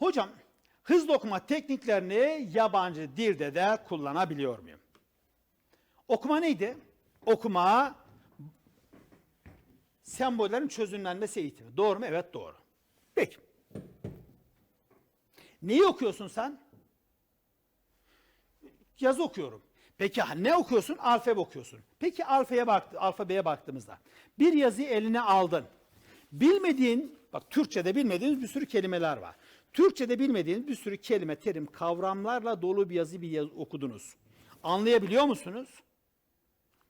Hocam hızlı okuma tekniklerini yabancı dilde de kullanabiliyor muyum? Okuma neydi? Okuma sembollerin çözümlenmesi eğitimi. Doğru mu? Evet doğru. Peki. Neyi okuyorsun sen? Yazı okuyorum. Peki ne okuyorsun? Alfabe okuyorsun. Peki alfabeye baktı, alfabeye baktığımızda bir yazıyı eline aldın. Bilmediğin, bak Türkçe'de bilmediğiniz bir sürü kelimeler var. Türkçe'de bilmediğiniz bir sürü kelime, terim, kavramlarla dolu bir yazı bir yazı okudunuz. Anlayabiliyor musunuz?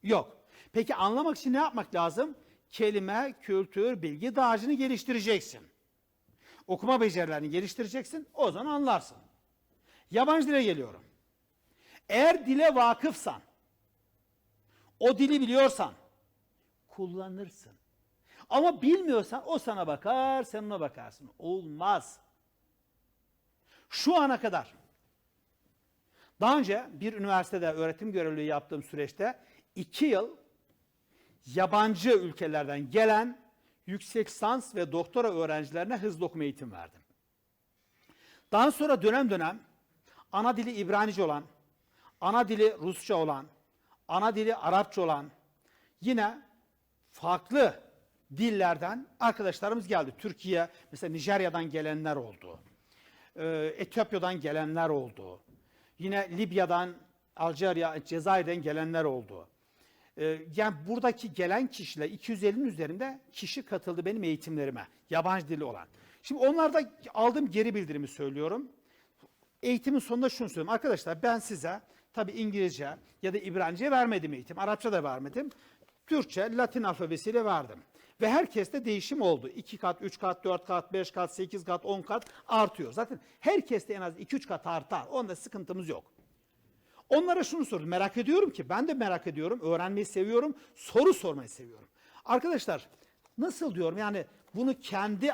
Yok. Peki anlamak için ne yapmak lazım? Kelime, kültür, bilgi dağarcığını geliştireceksin. Okuma becerilerini geliştireceksin. O zaman anlarsın. Yabancı dile geliyorum. Eğer dile vakıfsan, o dili biliyorsan kullanırsın. Ama bilmiyorsan o sana bakar, sen ona bakarsın. Olmaz. Şu ana kadar daha önce bir üniversitede öğretim görevliliği yaptığım süreçte iki yıl yabancı ülkelerden gelen yüksek lisans ve doktora öğrencilerine hızlı okuma eğitim verdim. Daha sonra dönem dönem ana dili İbranice olan, ana dili Rusça olan, ana dili Arapça olan, yine farklı dillerden arkadaşlarımız geldi. Türkiye, mesela Nijerya'dan gelenler oldu. Ee, Etiyopya'dan gelenler oldu. Yine Libya'dan, Alcerya, Cezayir'den gelenler oldu. Ee, yani buradaki gelen kişiler 250'nin üzerinde kişi katıldı benim eğitimlerime. Yabancı dili olan. Şimdi onlarda aldığım geri bildirimi söylüyorum. Eğitimin sonunda şunu söylüyorum. Arkadaşlar ben size tabi İngilizce ya da İbranice vermedim eğitim. Arapça da vermedim. Türkçe, Latin alfabesiyle verdim. Ve herkeste değişim oldu. 2 kat, 3 kat, 4 kat, 5 kat, 8 kat, 10 kat artıyor. Zaten herkeste en az 2-3 kat artar. Onda sıkıntımız yok. Onlara şunu sordum. Merak ediyorum ki ben de merak ediyorum. Öğrenmeyi seviyorum. Soru sormayı seviyorum. Arkadaşlar nasıl diyorum yani bunu kendi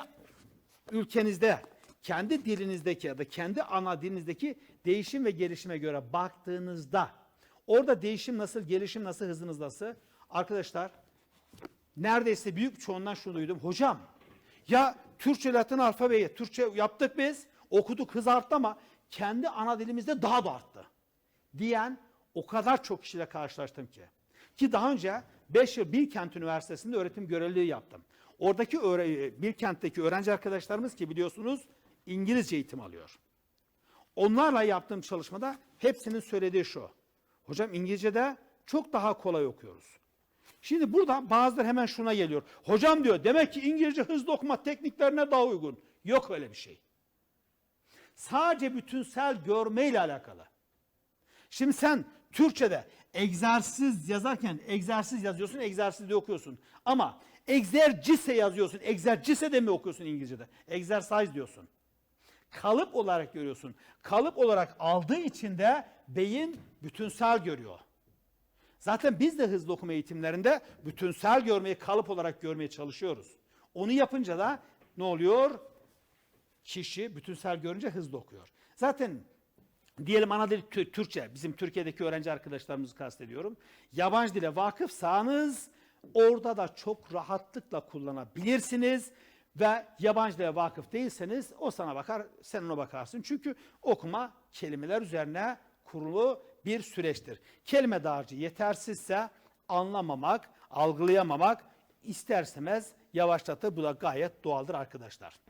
ülkenizde, kendi dilinizdeki ya da kendi ana dilinizdeki değişim ve gelişime göre baktığınızda orada değişim nasıl, gelişim nasıl, hızınız nasıl? Arkadaşlar neredeyse büyük çoğundan şunu duydum. Hocam ya Türkçe Latin alfabeyi Türkçe yaptık biz, okuduk hız arttı ama kendi ana dilimizde daha da arttı diyen o kadar çok kişiyle karşılaştım ki. Ki daha önce 5 yıl Bilkent Üniversitesi'nde öğretim görevliliği yaptım. Oradaki öğre- Bilkent'teki öğrenci arkadaşlarımız ki biliyorsunuz İngilizce eğitim alıyor. Onlarla yaptığım çalışmada hepsinin söylediği şu. Hocam İngilizce'de çok daha kolay okuyoruz. Şimdi burada bazıları hemen şuna geliyor. Hocam diyor demek ki İngilizce hızlı okuma tekniklerine daha uygun. Yok öyle bir şey. Sadece bütünsel görmeyle alakalı. Şimdi sen Türkçe'de egzersiz yazarken egzersiz yazıyorsun, egzersiz diye okuyorsun. Ama egzercise yazıyorsun, egzercise de mi okuyorsun İngilizce'de? Exercise diyorsun. Kalıp olarak görüyorsun. Kalıp olarak aldığı için de beyin bütünsel görüyor. Zaten biz de hızlı okuma eğitimlerinde bütünsel görmeyi kalıp olarak görmeye çalışıyoruz. Onu yapınca da ne oluyor? Kişi bütünsel görünce hızlı okuyor. Zaten diyelim ana dil Tü- Türkçe, bizim Türkiye'deki öğrenci arkadaşlarımızı kastediyorum. Yabancı dile vakıfsanız orada da çok rahatlıkla kullanabilirsiniz. Ve yabancı dile vakıf değilseniz o sana bakar, sen ona bakarsın. Çünkü okuma kelimeler üzerine kurulu bir süreçtir. Kelime dağarcığı yetersizse anlamamak, algılayamamak isterseniz yavaşlatır. Bu da gayet doğaldır arkadaşlar.